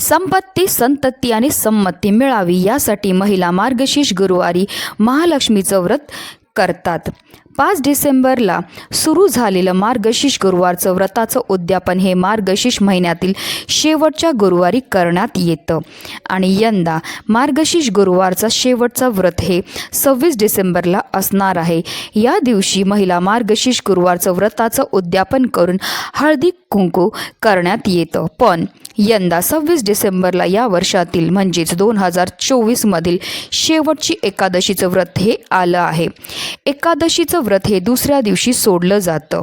संपत्ती संतती आणि संमती मिळावी यासाठी महिला मार्गशीर्ष गुरुवारी महालक्ष्मीचं व्रत करतात. पाच डिसेंबरला सुरू झालेलं मार्गशीर्ष गुरुवारचं व्रताचं उद्यापन हे मार्गशीर्ष महिन्यातील शेवटच्या गुरुवारी करण्यात येतं. आणि यंदा मार्गशीर्ष गुरुवारचा शेवटचा व्रत हे सव्वीस डिसेंबरला असणार आहे. या दिवशी महिला मार्गशीर्ष गुरुवारचं व्रताचं उद्यापन करून हळदी कुंकू करण्यात येतं. पण यंदा सव्वीस डिसेंबरला या वर्षातील म्हणजेच दोन हजार चोवीसमधील शेवटची एकादशीचं व्रत हे आलं आहे. एकादशीचं व्रत हे दुसऱ्या दिवशी सोडलं जातं.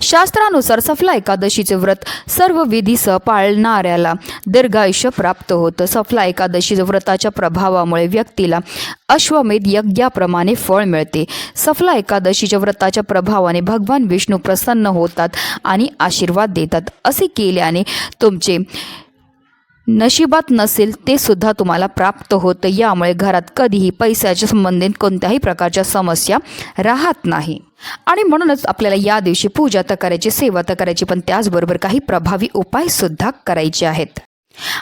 शास्त्रानुसार सफला एकादशीचे व्रत सर्व विधीसह पाळणाऱ्याला दीर्घायुष्य प्राप्त होतं. सफला एकादशी व्रताच्या प्रभावामुळे व्यक्तीला अश्वमेध यज्ञाप्रमाणे फळ मिळते. सफला एकादशीच्या व्रताच्या प्रभावाने भगवान विष्णू प्रसन्न होतात आणि आशीर्वाद देतात. असे केल्याने तुमचे नशिबात नसेल ते सुद्धा तुम्हाला प्राप्त होतं. यामुळे घरात कधीही पैशाच्या संबंधित कोणत्याही प्रकारच्या समस्या राहत नाही. आणि म्हणूनच आपल्याला या दिवशी पूजा तर करायची सेवा तर करायची पण त्याचबरोबर काही प्रभावी उपायसुद्धा करायचे आहेत.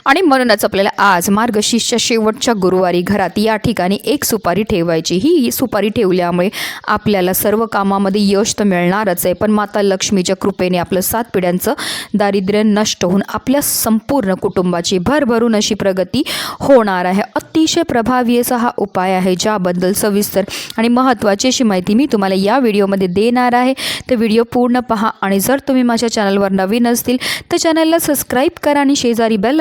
आणि म्हणूनच आपल्याला आज मार्गशीर्षच्या शेवटच्या गुरुवारी घरात या ठिकाणी एक सुपारी ठेवायची. ही सुपारी ठेवल्यामुळे आपल्याला सर्व कामामध्ये यश तर मिळणारच आहे. पण माता लक्ष्मीच्या कृपेने आपलं सात पिढ्यांचं दारिद्र्य नष्ट होऊन आपल्या संपूर्ण कुटुंबाची भरभरून अशी प्रगती होणार आहे. अतिशय प्रभावी असा हा उपाय आहे ज्याबद्दल सविस्तर आणि महत्त्वाची अशी माहिती मी तुम्हाला या व्हिडिओमध्ये देणार आहे. तर व्हिडिओ पूर्ण पहा आणि जर तुम्ही माझ्या चॅनलवर नवीन असतील तर चॅनलला सबस्क्राईब करा आणि शेजारी बेल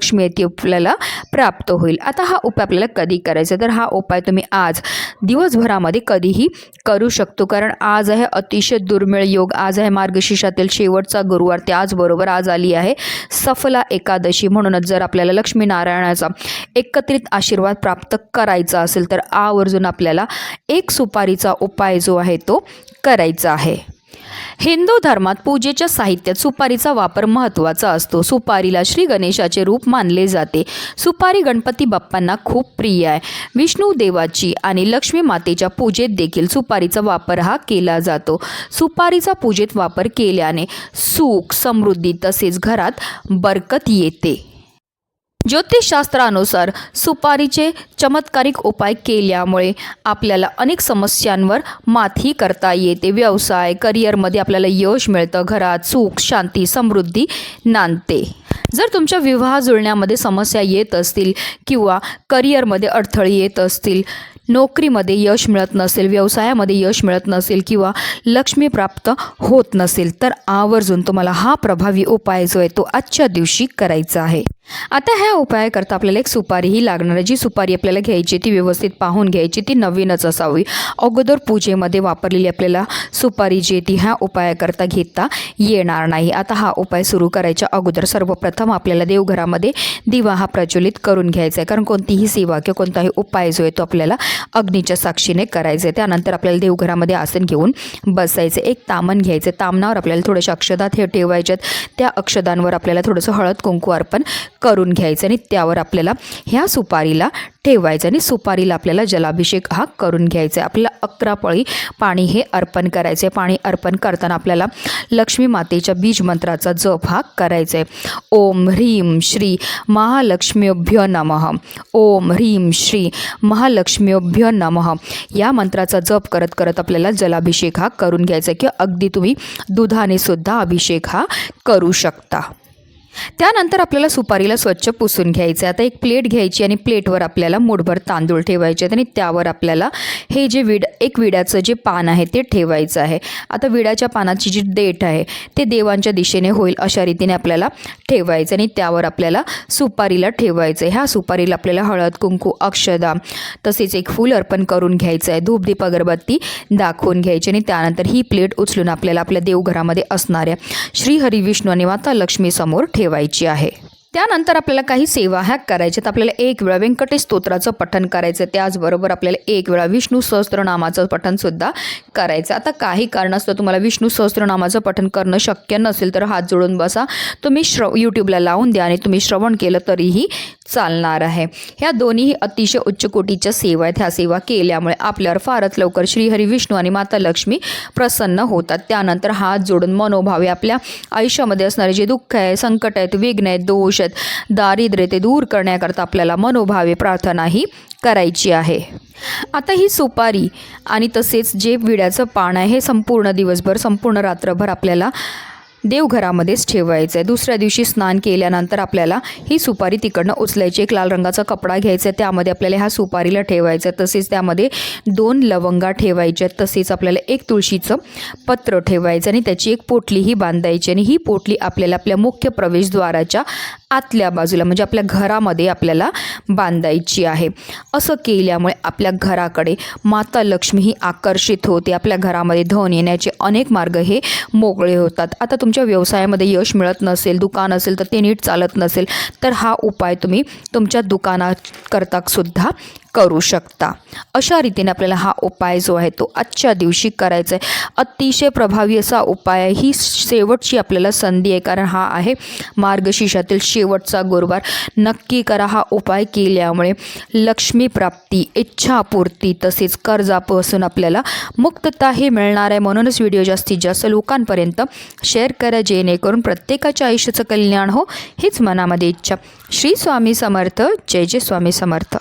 लक्ष्मी आहे ती आपल्याला प्राप्त होईल. आता हा उपाय आपल्याला कधी करायचा? तर हा उपाय तुम्ही आज दिवसभरामध्ये कधीही करू शकतो. कारण आज आहे अतिशय दुर्मिळ योग. आज आहे मार्गशीर्षातील शेवटचा गुरुवार. त्याचबरोबर आज आली आहे सफला एकादशी. म्हणूनच जर आपल्याला लक्ष्मीनारायणाचा एकत्रित आशीर्वाद प्राप्त करायचा असेल तर आवर्जून आपल्याला एक सुपारीचा उपाय जो आहे तो करायचा आहे. हिंदू धर्मात पूजेच्या साहित्यात सुपारीचा वापर महत्त्वाचा असतो. सुपारीला श्री गणेशाचे रूप मानले जाते. सुपारी गणपती बाप्पांना खूप प्रिय आहे. विष्णू देवाची आणि लक्ष्मी मातेच्या पूजेत देखील सुपारीचा वापर हा केला जातो. सुपारीचा पूजेत वापर केल्याने सुख समृद्धी तसेच घरात बरकत येते. ज्योतिषशास्त्रानुसार सुपारीचे चमत्कारिक उपाय केल्यामुळे आपल्याला अनेक समस्यांवर मातही करता येते. व्यवसाय करिअरमध्ये आपल्याला यश मिळतं. घरात सुख शांती समृद्धी नांदते. जर तुमच्या विवाह जुळण्यामध्ये समस्या येत असतील किंवा करिअरमध्ये अडथळे येत असतील नोकरीमध्ये यश मिळत नसेल व्यवसायामध्ये यश मिळत नसेल किंवा लक्ष्मी प्राप्त होत नसेल तर आवर्जून तुम्हाला हा प्रभावी उपाय जो आहे तो आजच्या दिवशी करायचा आहे. आता ह्या उपायाकरता आपल्याला एक सुपारीही लागणार आहे. जी सुपारी आपल्याला घ्यायची ती व्यवस्थित पाहून घ्यायची ती नवीनच असावी. अगोदर पूजेमध्ये वापरलेली आपल्याला सुपारी जी आहे ती ह्या उपायाकरता घेता येणार नाही. आता हा उपाय सुरू करायच्या अगोदर सर्वप्रथम आपल्याला देवघरामध्ये दिवा हा प्रज्वलित करून घ्यायचा आहे. कारण कोणतीही सेवा किंवा कोणताही उपाय जो आहे तो आपल्याला अग्नीच्या साक्षीने करायचे. त्यानंतर आपल्याला देवघरामध्ये आसन घेऊन बसायचे. एक तामण घ्यायचे. तामणावर आपल्याला थोडेसे अक्षदात हे ठेवायच्यात त्या अक्षदांवर आपल्याला थोडंसं हळद कुंकू अर्पण करून घ्यायचं आणि त्यावर आपल्याला ह्या सुपारीला ठेवायचं आणि सुपारीला आपल्याला जलाभिषेक हा करून घ्यायचा. आहे आपल्याला अकरा पळी पाणी हे अर्पण करायचं. आहे पाणी अर्पण करताना आपल्याला लक्ष्मी मातेच्या बीज मंत्राचा जप हा करायचा. आहे ओम ह्रीम श्री महालक्ष्मीभ्य नमः. ओम ह्रीम श्री महालक्ष्मीभ्य नमः. या मंत्राचा जप करत करत आपल्याला जलाभिषेक हा करून घ्यायचा आहे किंवा अगदी तुम्ही दुधाने सुद्धा अभिषेक हा करू शकता. त्यानंतर आपल्याला सुपारीला स्वच्छ पुसून घ्यायचं आहे. आता एक प्लेट घ्यायची आणि प्लेटवर आपल्याला मुठभर तांदूळ ठेवायचे आहेत आणि त्यावर आपल्याला हे जे विड एक विड्याचं जे पान आहे ते ठेवायचं आहे. आता विड्याच्या पानाची जी देठ आहे ते देवांच्या दिशेने होईल अशा रीतीने आपल्याला ठेवायचं आणि त्यावर आपल्याला सुपारीला ठेवायचं आहे. ह्या सुपारीला आपल्याला हळद कुंकू अक्षदा तसेच एक फूल अर्पण करून घ्यायचं आहे. धूपदीप अगरबत्ती दाखवून घ्यायची आणि त्यानंतर ही प्लेट उचलून आपल्याला आपल्या देवघरामध्ये असणाऱ्या श्री हरी विष्णू आणि माता लक्ष्मीसमोर ठेवा ठेवायची आहे. त्यानंतर आपल्याला काही सेवा ह्या करायच्यात. आपल्याला एक वेळा व्यंकटेश स्तोत्राचं पठण करायचं त्याचबरोबर आपल्याला एक वेळा विष्णू सहस्त्रनामाचं पठणसुद्धा करायचं आता काही कारणास्तव तुम्हाला विष्णू सहस्त्रनामाचं पठण करणं शक्य नसेल तर हात जोडून बसा. तुम्ही श्रव यूट्यूबला लावून द्या आणि तुम्ही श्रवण केलं तरीही चालणार आहे. ह्या दोन्हीही अतिशय उच्च कोटीच्या सेवा आहेत. ह्या सेवा केल्यामुळे आपल्यावर फारच लवकर श्रीहरी विष्णू आणि माता लक्ष्मी प्रसन्न होतात. त्यानंतर हात जोडून मनोभावे आपल्या आयुष्यामध्ये असणारे जे दुःख आहे संकट आहेत विघ्न आहेत दोष आहेत दारिद्र्य ते दूर करण्याकरता आपल्याला मनोभावे प्रार्थनाही करायची आहे. आता ही सुपारी आणि तसेच जे विड्याचं पान आहे हे संपूर्ण दिवसभर संपूर्ण रात्रभर आपल्याला देवघरामध्येच ठेवायचं आहे. दुसऱ्या दिवशी स्नान केल्यानंतर आपल्याला ही सुपारी तिकडनं उचलायची. एक लाल रंगाचा कपडा घ्यायचा आहे. त्यामध्ये आपल्याला ह्या सुपारीला ठेवायचं आहे. तसेच त्यामध्ये दोन लवंगा ठेवायच्या आहेत. तसेच आपल्याला एक तुळशीचं पत्र ठेवायचं आणि त्याची एक पोटलीही बांधायची आणि ही पोटली आपल्याला आपल्या मुख्य प्रवेशद्वाराच्या आतल्या बाजूला म्हणजे आपल्या घरामध्ये आपल्याला बांधायची आहे. असं केल्यामुळे आपल्या घराकडे माता लक्ष्मी ही आकर्षित होते. आपल्या घरामध्ये धन येण्याचे अनेक मार्ग हे मोकळे होतात. आता तुमच्या व्यवसायामध्ये यश मिळत नसेल दुकान असेल तर ते नीट चालत नसेल तर हा उपाय तुम्ही तुमच्या दुकानाकरता सुद्धा करू शकता. अशा रीतीने आपल्याला हा उपाय जो आहे तो आजच्या दिवशी करायचा आहे. अतिशय प्रभावी असा उपाय आहे. ही शेवटची आपल्याला संधी आहे. कारण हा आहे मार्गशीर्षातील शेवटचा गुरुवार. नक्की करा हा उपाय केल्यामुळे लक्ष्मी प्राप्ती इच्छापूर्ती तसेच कर्जापासून आपल्याला मुक्तता हे मिळणार आहे. म्हणूनच व्हिडिओ जास्तीत जास्त लोकांपर्यंत शेअर करा. जेणेकरून प्रत्येकाच्या आयुष्याचं कल्याण हो हीच मनामध्ये इच्छा. श्री स्वामी समर्थ. जय जय स्वामी समर्थ.